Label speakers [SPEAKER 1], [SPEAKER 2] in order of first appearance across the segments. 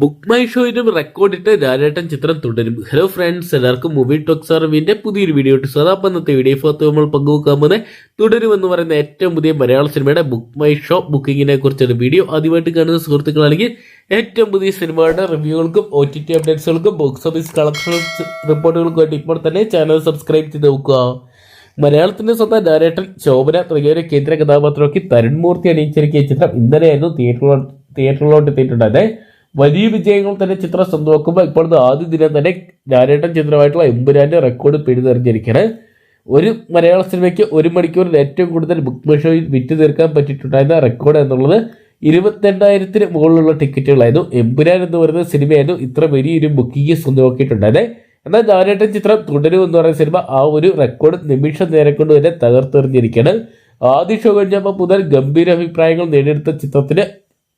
[SPEAKER 1] Book my ഷോയിലും റെക്കോർഡിട്ട് രാജേട്ടൻ ചിത്രം തുടരും. ഹലോ ഫ്രണ്ട്സ് എല്ലാവർക്കും മൂവി ടോക്സ് അറിവിന്റെ പുതിയൊരു വീഡിയോ ഇട്ട് സാധാരണ ഇന്നത്തെ വീഡിയോ ഭാഗത്ത് നമ്മൾ പങ്കുവെക്കാൻ പോകുന്നത് തുടരുമെന്ന് പറയുന്ന ഏറ്റവും പുതിയ മലയാള സിനിമയുടെ ബുക്ക് മൈ ഷോ ബുക്കിങ്ങിനെ കുറിച്ചൊരു വീഡിയോ ആദ്യമായിട്ട് കാണുന്ന സുഹൃത്തുക്കളാണെങ്കിൽ ഏറ്റവും പുതിയ സിനിമയുടെ റിവ്യൂകൾക്കും ഒ ടി ടി അപ്ഡേറ്റ്സുകൾക്കും ബോക്സ് ഓഫീസ് കളക്ഷൻ റിപ്പോർട്ടുകൾക്കും വേണ്ടി ഇപ്പോൾ തന്നെ ചാനൽ സബ്സ്ക്രൈബ് ചെയ്ത് നോക്കുക. മലയാളത്തിന്റെ സ്വന്തം ഡയറക്ടർ ശോഭന തുടങ്ങിയവരെ കേന്ദ്ര കഥാപാത്രമാക്കി തരുൺമൂർത്തി അണിയിച്ചിരിക്കിയ ചിത്രം ഇന്നലെയായിരുന്നു തിയേറ്ററിലോട്ട് തിയേറ്ററിലോട്ട് എത്തിയിട്ടുണ്ടായത്. വലിയ വിജയങ്ങൾ തന്നെ ചിത്രം സ്വന്തമാക്കുമ്പോൾ ഇപ്പോഴത്തെ ആദ്യ ദിനം തന്നെ ഞാനേട്ടൻ ചിത്രമായിട്ടുള്ള എമ്പുരാന്റെ റെക്കോർഡ് പിടിതെറിഞ്ഞിരിക്കുകയാണ് ഒരു മലയാള സിനിമയ്ക്ക് ഒരു മണിക്കൂറിൽ ഏറ്റവും കൂടുതൽ ബുക്ക് മൈ ഷോയിൽ വിറ്റ് തീർക്കാൻ പറ്റിയിട്ടുണ്ടായിരുന്ന റെക്കോർഡ് എന്നുള്ളത് ഇരുപത്തിരണ്ടായിരത്തിന് മുകളിലുള്ള ടിക്കറ്റുകളായിരുന്നു എമ്പുരാൻ എന്ന് പറയുന്ന സിനിമയായിരുന്നു ഇത്ര വലിയൊരു ബുക്കിംഗ് സ്വന്തമാക്കിയിട്ടുണ്ടായത്. എന്നാൽ ഞാനേട്ടൻ ചിത്രം തുടരും എന്ന് പറയുന്ന സിനിമ ആ ഒരു റെക്കോർഡ് നിമിഷ നേരം കൊണ്ട് തന്നെ തകർത്തെറിഞ്ഞിരിക്കുകയാണ് ആദ്യ ഷോ കഴിഞ്ഞപ്പോൾ മുതൽ ഗംഭീര അഭിപ്രായങ്ങൾ നേടിയെടുത്ത ചിത്രത്തിന്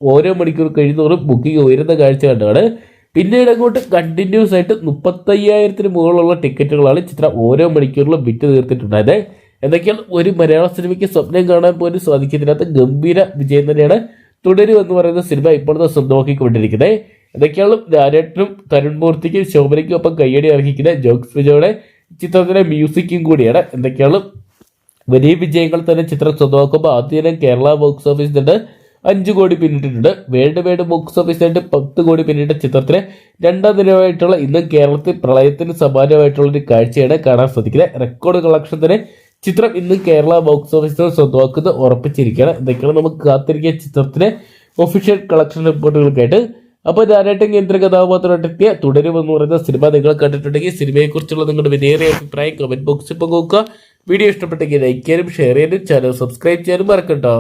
[SPEAKER 1] ഓരോ മണിക്കൂർ കഴിയുന്നവരും ബുക്കിംഗ് ഉയരുന്ന കാഴ്ച കണ്ടാണ് പിന്നീട് അങ്ങോട്ട് കണ്ടിന്യൂസ് ആയിട്ട് മുപ്പത്തയ്യായിരത്തിന് മുകളിലുള്ള ടിക്കറ്റുകളാണ് ചിത്രം ഓരോ മണിക്കൂറിലും വിറ്റ് തീർത്തിട്ടുണ്ടായത്. എന്തൊക്കെയാണ്? ഒരു മലയാള സിനിമയ്ക്ക് സ്വപ്നം കാണാൻ പോലും സാധിക്കുന്നതിനകത്ത് ഗംഭീര വിജയം തന്നെയാണ് തുടരും എന്ന് പറയുന്ന സിനിമ ഇപ്പോഴത്തെ സ്വന്തമാക്കിക്കൊണ്ടിരിക്കുന്നത് എന്തൊക്കെയാണ്? ലാലേട്ടനും തരുൺ മൂർത്തിക്കും ശോഭനയ്ക്കും ഒപ്പം കയ്യടി അർഹിക്കുന്ന ജോക്സ് വിജയുടെ ചിത്രത്തിലെ മ്യൂസിക്കും കൂടിയാണ്. എന്തൊക്കെയാണ്? വലിയ വിജയങ്ങൾ തന്നെ ചിത്രം സ്വന്തമാക്കുമ്പോൾ ആദ്യം കേരള ബോക്സ് ഓഫീസിൽ നിന്ന് അഞ്ച് കോടി പിന്നിട്ടിട്ടുണ്ട്. വേൾഡ് വൈഡ് ബോക്സ് ഓഫീസായിട്ട് പത്ത് കോടി പിന്നിട്ട ചിത്രത്തിന് രണ്ടാം ദിനമായിട്ടുള്ള ഇന്ന് കേരളത്തിൽ പ്രളയത്തിന് സമാനമായിട്ടുള്ള ഒരു കാഴ്ചയാണ് കാണാൻ സാധിക്കുന്നത്. റെക്കോർഡ് കളക്ഷൻ തന്നെ ചിത്രം ഇന്ന് കേരള ബോക്സ് ഓഫീസിൽ സ്വന്തമാക്കുന്നത് ഉറപ്പിച്ചിരിക്കുകയാണ്. എന്തൊക്കെയാണ് നമുക്ക് കാത്തിരിക്കിയ ചിത്രത്തിന് ഒഫീഷ്യൽ കളക്ഷൻ റിപ്പോർട്ടുകൾക്കായിട്ട് അപ്പോൾ ഞാനായിട്ട് കേന്ദ്ര കഥാപാത്രമായിട്ടെത്തിയ തുടരുമെന്ന് പറയുന്ന സിനിമ നിങ്ങൾ കണ്ടിട്ടുണ്ടെങ്കിൽ സിനിമയെക്കുറിച്ചുള്ള നിങ്ങളുടെ വിലയേറിയ അഭിപ്രായം കമന്റ് ബോക്സിൽ പങ്കുവെക്കുക വീഡിയോ ഇഷ്ടപ്പെട്ടെങ്കിൽ ലൈക്ക് ചെയ്യാനും ഷെയർ ചെയ്യാനും ചാനൽ സബ്സ്ക്രൈബ് ചെയ്യാനും മറക്കട്ടോ